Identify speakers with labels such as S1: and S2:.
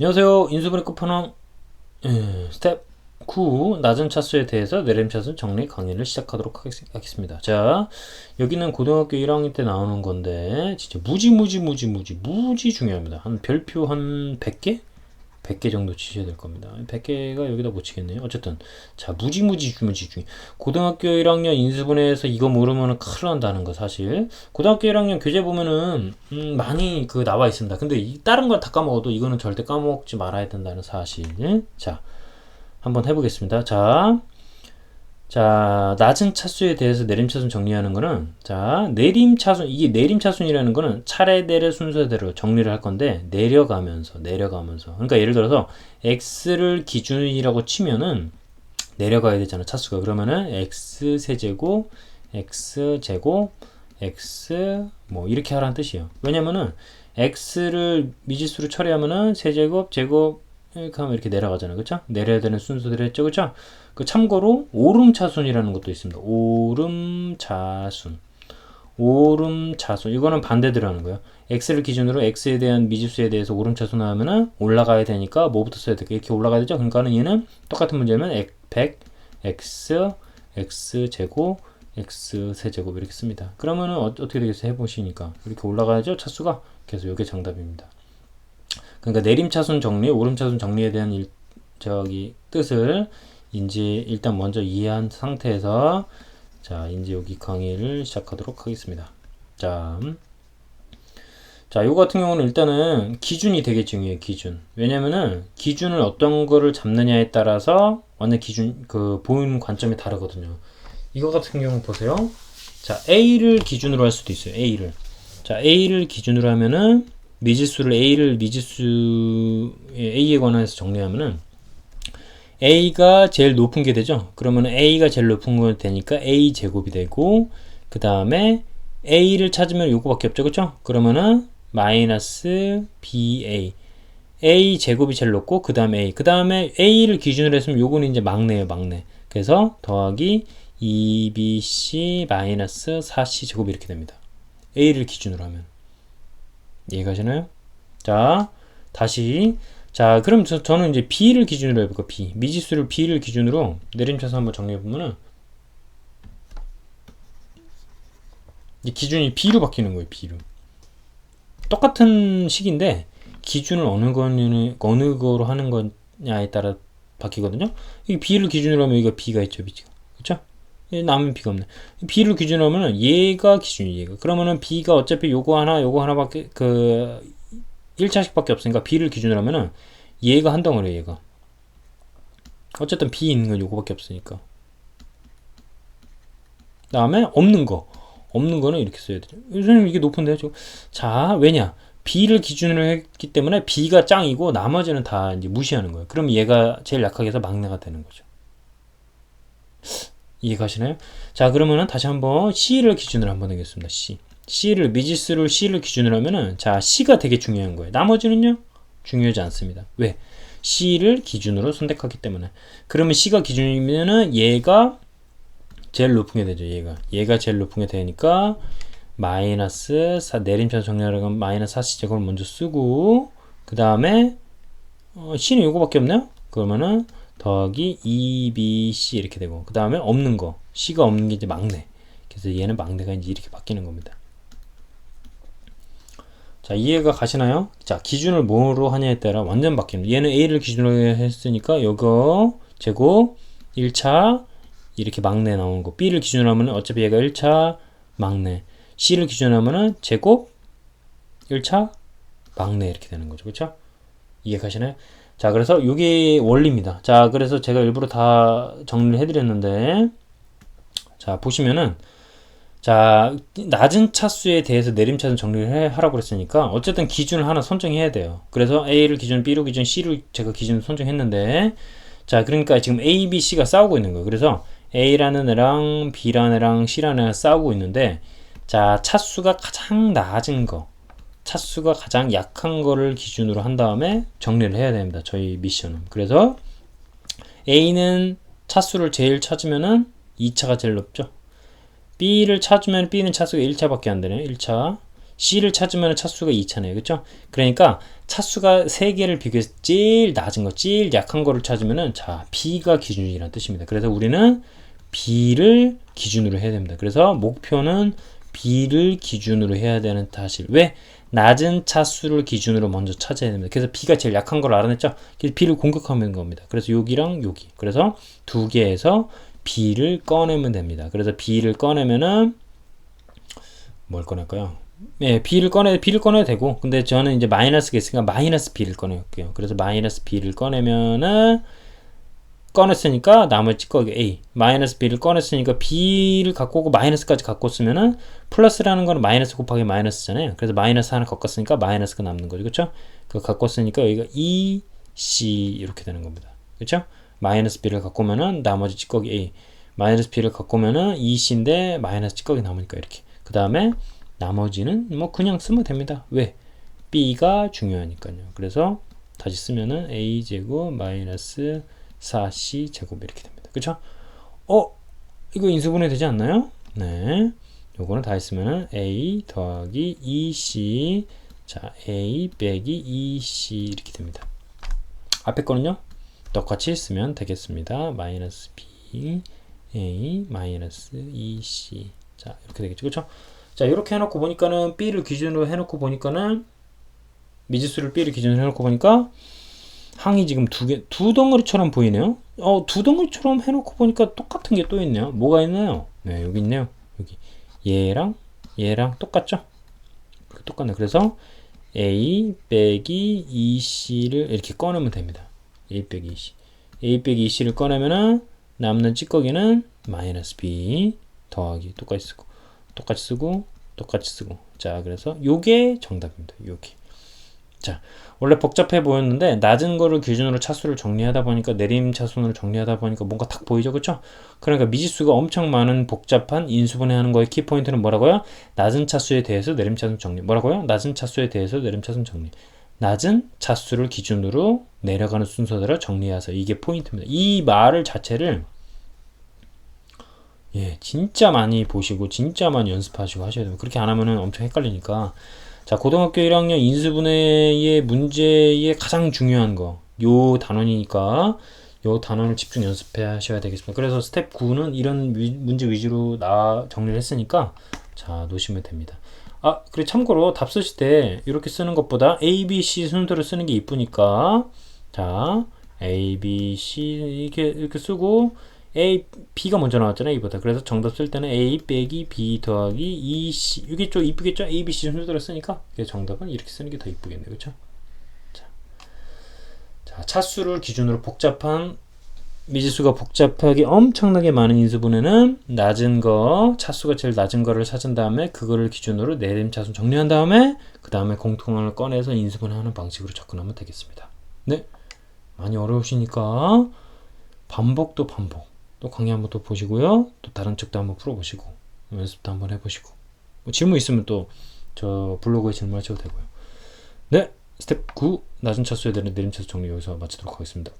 S1: 안녕하세요. 인수분해 끝판왕 예, 스텝 9 낮은 차수에 대해서 내림 차수 정리 강의를 시작하도록 하겠습니다. 자, 여기는 고등학교 1학년 때 나오는 건데 진짜 무지 무지 무지 무지 무지 중요합니다. 한 별표 한 100개? 100개 정도 치셔야 될 겁니다. 100개가 여기다 못 치겠네요. 어쨌든 자 무지 무지 무지 중요. 고등학교 1학년 인수분해에서 이거 모르면은 큰일 난다는 거 사실. 고등학교 1학년 교재 보면은 음, 많이 그 나와 있습니다. 근데 이, 다른 걸다 까먹어도 이거는 절대 까먹지 말아야 된다는 사실. 자 한번 해보겠습니다. 자 자, 낮은 차수에 대해서 내림 차순 정리하는 거는 자, 내림 차순 이게 내림 차순이라는 거는 차례대로 순서대로 정리를 할 건데 내려가면서 내려가면서. 그러니까 예를 들어서 x를 기준이라고 치면은 내려가야 되잖아. 차수가. 그러면은 x 세제곱 x 제곱 x 뭐 이렇게 하라는 뜻이에요. 왜냐면은 x를 미지수로 처리하면은 세제곱 제곱 이렇게 하면 이렇게 내려가잖아요. 그쵸? 내려야 되는 순서대로 했죠. 그쵸? 그 참고로 오름차순이라는 것도 있습니다. 오름차순. 오름차순. 이거는 반대대로 하는 거예요. x를 기준으로 x에 대한 미지수에 대해서 오름차순 하면은 올라가야 되니까 뭐부터 써야 될까? 이렇게 올라가야 되죠. 그러니까는 얘는 똑같은 문제면 100 x x 제곱 x 세제곱 이렇게 씁니다. 그러면은 어, 떻게 되겠어요? 해보시니까 이렇게 올라가야죠. 차수가. 그래서 이게 정답입니다. 그러니까 내림차순 정리, 오름차순 정리에 대한 일, 저기 뜻을 인지 일단 먼저 이해한 상태에서 자 이제 여기 강의를 시작하도록 하겠습니다. 자, 자, 요 같은 경우는 일단은 기준이 되게 중요해요, 기준. 왜냐면은 기준을 어떤 거를 잡느냐에 따라서 완전 기준, 그, 보이는 관점이 다르거든요. 이거 같은 경우 보세요. 자, A를 기준으로 할 수도 있어요, A를. 자, A를 기준으로 하면은 미지수를 A를 미지수 A에 관해서 정리하면은 A가 제일 높은 게 되죠. 그러면 A가 제일 높은 거 되니까 A 제곱이 되고 그 다음에 A를 찾으면 요거밖에 없죠. 그쵸? 그러면은 마이너스 BA A 제곱이 제일 높고 그 다음에 A 그 다음에 A를 기준으로 했으면 요거는 이제 막내예요. 막내. 그래서 더하기 2BC 마이너스 4C 제곱 이렇게 됩니다. A를 기준으로 하면 이해가시나요? 자, 다시. 자, 그럼 저, 저는 이제 B를 기준으로 해볼까, B. 미지수를 B를 기준으로 내림차서 한번 정리해보면은, 이 기준이 B로 바뀌는 거예요, B로. 똑같은 식인데, 기준을 어느 거는, 어느 거로 하는 거냐에 따라 바뀌거든요? 이 B를 기준으로 하면 여기가 B가 있죠, B가. 남은 B가 없네. B를 기준으로 하면은 얘가 기준이 얘가. 그러면은 B가 어차피 요거 하나, 요거 하나밖에, 그, 1차식밖에 없으니까 B를 기준으로 하면은 얘가 한 덩어리야, 얘가. 어쨌든 B 있는 건 요거밖에 없으니까. 그 다음에 없는 거. 없는 거는 이렇게 써야 되죠. 선생님 이게 높은데요, 지금. 자, 왜냐? B를 기준으로 했기 때문에 B가 짱이고 나머지는 다 이제 무시하는 거예요. 그럼 얘가 제일 약하게 해서 막내가 되는 거죠. 이해가시나요? 자, 그러면은 다시 한번 C를 기준으로 한번 하겠습니다. C. C를, 미지수를 C를 기준으로 하면은, 자, C가 되게 중요한 거예요. 나머지는요? 중요하지 않습니다. 왜? C를 기준으로 선택하기 때문에. 그러면 C가 기준이면은 얘가 제일 높은 게 되죠, 얘가. 얘가 제일 높은 게 되니까, 마이너스 4, 내림차수 정리하려고 하면 마이너스 4C제곱을 먼저 쓰고, 그 다음에, 어, C는 요거밖에 없나요? 그러면은, 더하기 2bc 이렇게 되고 그 다음에 없는 거 c가 없는 게 이제 막내 그래서 얘는 막내가 이제 이렇게 바뀌는 겁니다 자 이해가 가시나요? 자 기준을 뭐로 하냐에 따라 완전 바뀌는 얘는 a를 기준으로 했으니까 요거 제곱 1차 이렇게 막내 나오는 거 b를 기준으로 하면 어차피 얘가 1차 막내 c를 기준으로 하면은 제곱 1차 막내 이렇게 되는 거죠 그렇죠? 이해 가시나요? 자, 그래서 이게 원리입니다. 자, 그래서 제가 일부러 다 정리를 해드렸는데, 자, 보시면은, 자, 낮은 차수에 대해서 내림차순 정리를 해, 하라고 그랬으니까, 어쨌든 기준을 하나 선정해야 돼요. 그래서 A를 기준, B로 기준, C를 제가 기준 선정했는데, 자, 그러니까 지금 A, B, C가 싸우고 있는 거예요. 그래서 A라는 애랑 B라는 애랑 C라는 애가 싸우고 있는데, 자, 차수가 가장 낮은 거, 차수가 가장 약한 거를 기준으로 한 다음에 정리를 해야 됩니다. 저희 미션은. 그래서 A는 차수를 제일 찾으면은 2차가 제일 높죠. B를 찾으면 B는 차수가 1차밖에 안 되네요. 1차. C를 찾으면 차수가 2잖아요. 그렇죠? 그러니까 차수가 세 개를 비교해서 제일 낮은 거, 제일 약한 거를 찾으면은 자, B가 기준이라는 뜻입니다. 그래서 우리는 B를 기준으로 해야 됩니다. 그래서 목표는 B를 기준으로 해야 되는 사실. 왜? 낮은 차수를 기준으로 먼저 찾아야 됩니다. 그래서 B가 제일 약한 걸 알아냈죠? 그래서 B를 공격하면 겁니다. 그래서 여기랑 여기. 그래서 두 개에서 B를 꺼내면 됩니다. 그래서 B를 꺼내면은 뭘 꺼낼까요? 예, B를 꺼내, B를 꺼내도 되고, 근데 저는 이제 마이너스가 있으니까 마이너스 B를 꺼내볼게요. 그래서 마이너스 B를 꺼내면은, 꺼냈으니까 나머지 찌꺼기 A 마이너스 B를 꺼냈으니까 B를 갖고 오고 마이너스까지 갖고 쓰면은 플러스라는 거는 마이너스 곱하기 마이너스잖아요. 그래서 마이너스 하나 갖고 으니까 마이너스가 남는 거죠. 그렇죠? 그거 갖고 쓰니까 여기가 E, C 이렇게 되는 겁니다. 그렇죠? 마이너스 B를 갖고 오면은 나머지 찌꺼기 A 마이너스 B를 갖고 오면은 E, C인데 마이너스 찌꺼기 남으니까 이렇게 그 다음에 나머지는 뭐 그냥 쓰면 됩니다. 왜? B가 중요하니까요. 그래서 다시 쓰면은 A 제곱 마이너스 4c 제곱 이렇게 됩니다. 그쵸? 어? 이거 인수분해 되지 않나요? 네. 요거는 다 했으면은 a 더하기 2c 자 a 빼기 2c 이렇게 됩니다. 앞에 거는요? 똑같이 쓰면 되겠습니다. 마이너스 b a 마이너스 2c 자 이렇게 되겠죠. 그쵸? 자 이렇게 해놓고 보니까는 b를 기준으로 해놓고 보니까는 미지수를 b를 기준으로 해놓고 보니까 항이 지금 두 개, 두 덩어리처럼 보이네요. 어, 두 덩어리처럼 해놓고 보니까 똑같은 게 또 있네요. 뭐가 있나요? 네, 여기 있네요. 여기. 얘랑, 얘랑 똑같죠? 똑같네. 그래서 A 빼기 2C를 이렇게 꺼내면 됩니다. A 빼기 2C. A 빼기 2C를 꺼내면은 남는 찌꺼기는 마이너스 B 더하기 똑같이 쓰고, 똑같이 쓰고, 똑같이 쓰고. 자, 그래서 요게 정답입니다. 요게. 자, 원래 복잡해 보였는데 낮은 거를 기준으로 차수를 정리하다 보니까 내림 차순을 정리하다 보니까 뭔가 탁 보이죠, 그렇죠? 그러니까 미지수가 엄청 많은 복잡한 인수분해 하는 거의 키 포인트는 뭐라고요? 낮은 차수에 대해서 내림 차순 정리. 뭐라고요? 낮은 차수에 대해서 내림 차순 정리. 낮은 차수를 기준으로 내려가는 순서대로 정리해서 이게 포인트입니다. 이 말을 자체를 예, 진짜 많이 보시고 진짜 많이 연습하시고 하셔야 돼요. 그렇게 안 하면은 엄청 헷갈리니까 자, 고등학교 1학년 인수분해의 문제의 가장 중요한 거, 요 단원이니까 요 단원을 집중 연습해 하셔야 되겠습니다. 그래서 스텝 9는 이런 위, 문제 위주로 나 정리를 했으니까 자, 놓으시면 됩니다. 아, 그래 참고로 답 쓰실 때 이렇게 쓰는 것보다 A, B, C 순서로 쓰는 게 이쁘니까 자, A, B, C 이렇게 이렇게 쓰고 A, B가 먼저 나왔잖아요, A보다. 그래서 정답 쓸 때는 A 빼기 B 더하기 2C. 이게 좀 이쁘겠죠? A, B, C 순서대로 쓰니까. 정답은 이렇게 쓰는 게 더 이쁘겠네요. 그쵸? 자. 자, 차수를 기준으로 복잡한, 미지수가 복잡하게 엄청나게 많은 인수분해는 낮은 거, 차수가 제일 낮은 거를 찾은 다음에 그거를 기준으로 내림 차수 정리한 다음에 그 다음에 공통을 꺼내서 인수분해하는 방식으로 접근하면 되겠습니다. 네. 많이 어려우시니까 반복도 반복. 또 강의 한번 또 보시고요. 또 다른 쪽도 한번 풀어보시고 연습도 한번 해보시고 뭐 질문 있으면 또 저 블로그에 질문하셔도 되고요. 네, 스텝 9 낮은 차수에 대한 내림 차수 정리 여기서 마치도록 하겠습니다.